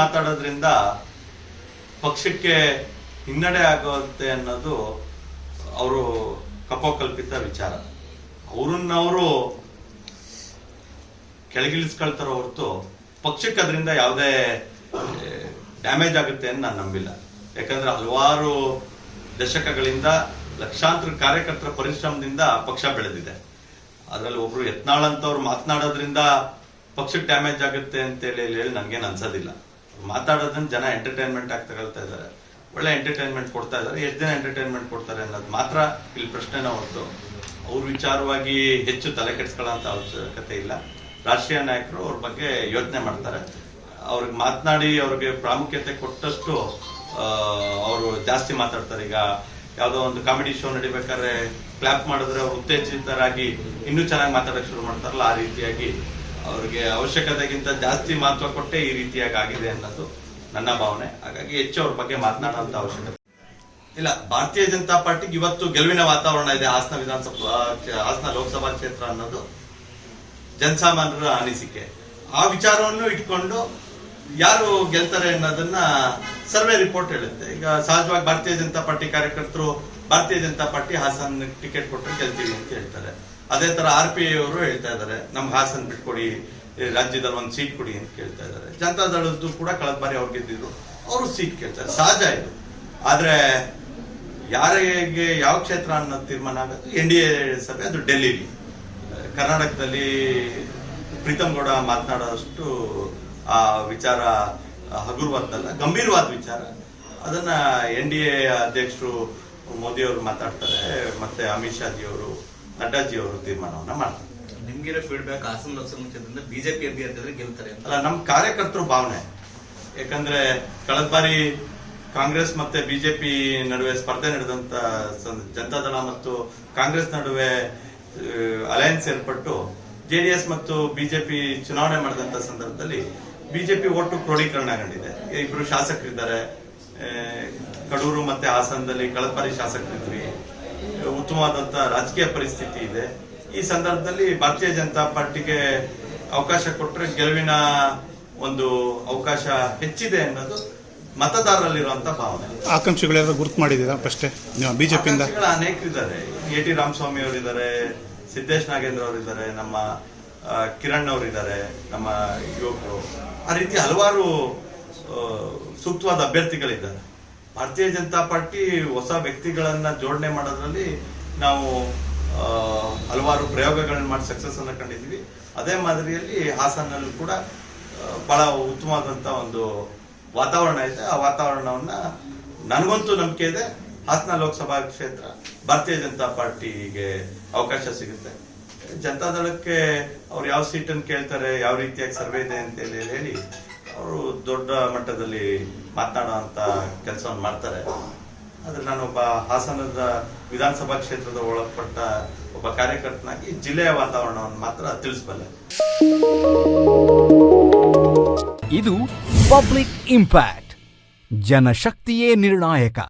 ಮಾತಾಡೋದ್ರಿಂದ ಪಕ್ಷಕ್ಕೆ ಹಿನ್ನಡೆ ಆಗುತ್ತೆ ಅನ್ನೋದು ಅವರು ಕಪೋಕಲ್ಪಿತ ವಿಚಾರ. ಅವ್ರನ್ನವರು ಕೆಳಗಿಳಿಸ್ಕೊಳ್ತಾರೋ ಹೊರತು ಪಕ್ಷಕ್ಕೆ ಅದರಿಂದ ಯಾವುದೇ ಡ್ಯಾಮೇಜ್ ಆಗುತ್ತೆ ಅಂತ ನಾನು ನಂಬಿಲ್ಲ. ಯಾಕಂದ್ರೆ ಹಲವಾರು ದಶಕಗಳಿಂದ ಲಕ್ಷಾಂತರ ಕಾರ್ಯಕರ್ತರ ಪರಿಶ್ರಮದಿಂದ ಪಕ್ಷ ಬೆಳೆದಿದೆ. ಅದರಲ್ಲಿ ಒಬ್ರು ಯತ್ನಾಳ್ ಅಂತವ್ರು ಮಾತನಾಡೋದ್ರಿಂದ ಪಕ್ಷಕ್ಕೆ ಡ್ಯಾಮೇಜ್ ಆಗುತ್ತೆ ಅಂತ ಹೇಳಿ ಹೇಳಿ ನನ್ಗೇನು ಅನ್ಸೋದಿಲ್ಲ. ಮಾತಾಡೋದನ್ನ ಜನ ಎಂಟರ್ಟೈನ್ಮೆಂಟ್ ಆಗಿ ತಗೊಳ್ತಾ ಇದ್ದಾರೆ ಒಳ್ಳೆ ಎಂಟರ್ಟೈನ್ಮೆಂಟ್ ಕೊಡ್ತಾ ಇದ್ದಾರೆ ಎಷ್ಟು ಜನ ಎಂಟರ್ಟೈನ್ಮೆಂಟ್ ಕೊಡ್ತಾರೆ ಅನ್ನೋದು ಮಾತ್ರ ಇಲ್ಲಿ ಪ್ರಶ್ನೆನ ಹೊರತು. ಅವ್ರ ವಿಚಾರವಾಗಿ ಹೆಚ್ಚು ತಲೆ ಕೆಡಿಸ್ಕೊಳ್ಳೋಂಥ ಅವಶ್ಯಕತೆ ಇಲ್ಲ. ರಾಷ್ಟ್ರೀಯ ನಾಯಕರು ಅವ್ರ ಬಗ್ಗೆ ಯೋಚನೆ ಮಾಡ್ತಾರೆ. ಅವ್ರಿಗೆ ಮಾತನಾಡಿ ಅವ್ರಿಗೆ ಪ್ರಾಮುಖ್ಯತೆ ಕೊಟ್ಟಷ್ಟು ಅವರು ಜಾಸ್ತಿ ಮಾತಾಡ್ತಾರೆ. ಈಗ ಯಾವುದೋ ಒಂದು ಕಾಮಿಡಿ ಶೋ ನಡಿಬೇಕಾದ್ರೆ ಕ್ಲಾಪ್ ಮಾಡಿದ್ರೆ ಅವ್ರು ಉತ್ತೇಜಿತರಾಗಿ ಇನ್ನೂ ಚೆನ್ನಾಗಿ ಮಾತಾಡಕ್ ಶುರು ಮಾಡ್ತಾರಲ್ಲ, ಆ ರೀತಿಯಾಗಿ ಅವ್ರಿಗೆ ಅವಶ್ಯಕತೆಗಿಂತ ಜಾಸ್ತಿ ಮಹತ್ವ ಕೊಟ್ಟೆ ಈ ರೀತಿಯಾಗಿ ಆಗಿದೆ ಅನ್ನೋದು ನನ್ನ ಭಾವನೆ. ಹಾಗಾಗಿ ಹೆಚ್ಚು ಅವ್ರ ಬಗ್ಗೆ ಮಾತನಾಡುವಂತ ಅವಶ್ಯಕತೆ ಇಲ್ಲ. ಭಾರತೀಯ ಜನತಾ ಪಾರ್ಟಿಗೆ ಇವತ್ತು ಗೆಲುವಿನ ವಾತಾವರಣ ಇದೆ. ಹಾಸನ ವಿಧಾನಸಭಾ, ಹಾಸನ ಲೋಕಸಭಾ ಕ್ಷೇತ್ರ ಅನ್ನೋದು ಜನಸಾಮಾನ್ಯರ ಅನಿಸಿಕೆ. ಆ ವಿಚಾರವನ್ನು ಇಟ್ಕೊಂಡು ಯಾರು ಗೆಲ್ತಾರೆ ಅನ್ನೋದನ್ನ ಸರ್ವೆ ರಿಪೋರ್ಟ್ ಹೇಳುತ್ತೆ. ಈಗ ಸಹಜವಾಗಿ ಭಾರತೀಯ ಜನತಾ ಪಾರ್ಟಿ ಕಾರ್ಯಕರ್ತರು ಭಾರತೀಯ ಜನತಾ ಪಾರ್ಟಿ ಹಾಸನ ಟಿಕೆಟ್ ಕೊಟ್ಟರೆ ಗೆಲ್ತೀವಿ ಅಂತ ಹೇಳ್ತಾರೆ. ಅದೇ ತರ ಆರ್ ಪಿ ಐ ಅವರು ಹೇಳ್ತಾ ಇದ್ದಾರೆ, ನಮ್ಗೆ ಹಾಸನ್ ಬಿಟ್ಕೊಡಿ ರಾಜ್ಯದಲ್ಲಿ ಒಂದು ಸೀಟ್ ಕೊಡಿ ಅಂತ ಕೇಳ್ತಾ ಇದ್ದಾರೆ. ಜನತಾ ದಳದ್ದು ಕೂಡ ಕಳೆದ ಬಾರಿ ಅವ್ರು ಗೆದ್ದಿದ್ರು, ಅವರು ಸೀಟ್ ಕೇಳ್ತಾರೆ ಸಹಜ ಇದು. ಆದ್ರೆ ಯಾರಿಗೆ ಯಾವ ಕ್ಷೇತ್ರ ಅನ್ನೋ ತೀರ್ಮಾನ ಆಗೋದು ಎನ್ ಡಿ ಎ ಸಭೆ, ಅದು ಡೆಲ್ಲಿಲಿ. ಕರ್ನಾಟಕದಲ್ಲಿ ಪ್ರೀತಮ್ ಗೌಡ ಮಾತನಾಡೋಷ್ಟು ಆ ವಿಚಾರ ಹಗುರವಾದಲ್ಲ ಗಂಭೀರವಾದ ವಿಚಾರ. ಅದನ್ನ ಎನ್ ಡಿ ಎ ಅಧ್ಯಕ್ಷರು ಮೋದಿ ಅವರು ಮಾತಾಡ್ತಾರೆ, ಮತ್ತೆ ಅಮಿತ್ ಶಾ ಜಿ ಅವರು ನಡ್ಡಾಜಿ ಅವರು ತೀರ್ಮಾನವನ್ನ ಮಾಡ್ತಾರೆ. ನಿಮ್ಗಿರೋ ಫೀಡ್ಬ್ಯಾಕ್ ಹಾಸನ ಲೋಕಸಭಾ ಕ್ಷೇತ್ರದಿಂದ ಬಿಜೆಪಿ ಅಭ್ಯರ್ಥಿ ಗೆಲ್ತಾರೆ ಅಂತ. ಅಲ್ಲ ನಮ್ಮ ಕಾರ್ಯಕರ್ತರು ಭಾವನೆ. ಯಾಕಂದ್ರೆ ಕಳೆದ ಬಾರಿ ಕಾಂಗ್ರೆಸ್ ಮತ್ತೆ ಬಿಜೆಪಿ ನಡುವೆ ಸ್ಪರ್ಧೆ ನಡೆದಂತ ಜನತಾದಳ ಮತ್ತು ಕಾಂಗ್ರೆಸ್ ನಡುವೆ ಅಲಯನ್ಸ್ ಏರ್ಪಟ್ಟು ಜೆಡಿಎಸ್ ಮತ್ತು ಬಿಜೆಪಿ ಚುನಾವಣೆ ಮಾಡಿದಂತ ಸಂದರ್ಭದಲ್ಲಿ ಬಿಜೆಪಿ ಒಟ್ಟು ಕ್ರೋಢೀಕರಣಗೊಂಡಿದೆ ಇಬ್ರು ಶಾಸಕರಿದ್ದಾರೆ. ಕಡೂರು ಮತ್ತೆ ಹಾಸನದಲ್ಲಿ ಕಳೆದ ಬಾರಿ ಶಾಸಕರಿದ್ವಿ. ಉತ್ತಮವಾದಂತ ರಾಜಕೀಯ ಪರಿಸ್ಥಿತಿ ಇದೆ. ಈ ಸಂದರ್ಭದಲ್ಲಿ ಭಾರತೀಯ ಜನತಾ ಪಾರ್ಟಿಗೆ ಅವಕಾಶ ಕೊಟ್ಟರೆ ಗೆಲುವಿನ ಒಂದು ಅವಕಾಶ ಹೆಚ್ಚಿದೆ ಅನ್ನೋದು ಮತದಾರರಲ್ಲಿರುವಂತ ಭಾವನೆ. ಆಕಾಂಕ್ಷಿಗಳೆಲ್ಲ ಗುರುತು ಮಾಡಿದ್ದೀರಾ? ಫಸ್ಟೇ ಬಿಜೆಪಿಯಿಂದ? ಅನೇಕರಿದ್ದಾರೆ. ಎ ಟಿ ರಾಮಸ್ವಾಮಿ ಅವರಿದ್ದಾರೆ ಸಿದ್ದೇಶ್ ನಾಗೇಂದ್ರ ಅವರಿದ್ದಾರೆ ನಮ್ಮ ಕಿರಣ್ ಅವರಿದ್ದಾರೆ ನಮ್ಮ ಯುವಕರು. ಆ ರೀತಿ ಹಲವಾರು ಸೂಕ್ತವಾದ ಅಭ್ಯರ್ಥಿಗಳಿದ್ದಾರೆ. ಭಾರತೀಯ ಜನತಾ ಪಾರ್ಟಿ ಹೊಸ ವ್ಯಕ್ತಿಗಳನ್ನ ಜೋಡಣೆ ಮಾಡೋದ್ರಲ್ಲಿ ನಾವು ಹಲವಾರು ಪ್ರಯೋಗಗಳನ್ನ ಮಾಡಿ ಸಕ್ಸಸ್ ಅನ್ನ ಕಂಡಿದ್ವಿ ಅದೇ ಮಾದರಿಯಲ್ಲಿ ಹಾಸನಲ್ಲೂ ಕೂಡ ಬಹಳ ಉತ್ತಮವಾದಂತ ಒಂದು ವಾತಾವರಣ ಇದೆ. ಆ ವಾತಾವರಣವನ್ನ ನನಗಂತೂ ನಂಬಿಕೆ ಇದೆ. ಹಾಸನ ಲೋಕಸಭಾ ಕ್ಷೇತ್ರ ಭಾರತೀಯ ಜನತಾ ಪಾರ್ಟಿಗೆ ಅವಕಾಶ ಸಿಗುತ್ತೆ. ಜನತಾದಳಕ್ಕೆ ಅವ್ರು ಯಾವ ಸೀಟನ್ನು ಕೇಳ್ತಾರೆ, ಯಾವ ರೀತಿಯಾಗಿ ಸರ್ವೆ ಇದೆ ಅಂತ ಹೇಳಿ ದೊಡ್ಡ ಮಟ್ಟದಲ್ಲಿ ಮಾತನಾಡುವಂತ ಕೆಲಸವನ್ನು ಮಾಡ್ತಾರೆ. ಆದ್ರೆ ನಾನೊಬ್ಬ ಹಾಸನದ ವಿಧಾನಸಭಾ ಕ್ಷೇತ್ರದ ಒಳಪಟ್ಟ ಒಬ್ಬ ಕಾರ್ಯಕರ್ತನಾಗಿ ಜಿಲ್ಲೆಯ ವಾತಾವರಣವನ್ನು ಮಾತ್ರ ತಿಳಿಸಬಲ್ಲೆ. ಇದು ಪಬ್ಲಿಕ್ ಇಂಪ್ಯಾಕ್ಟ್, ಜನಶಕ್ತಿಯೇ ನಿರ್ಣಾಯಕ.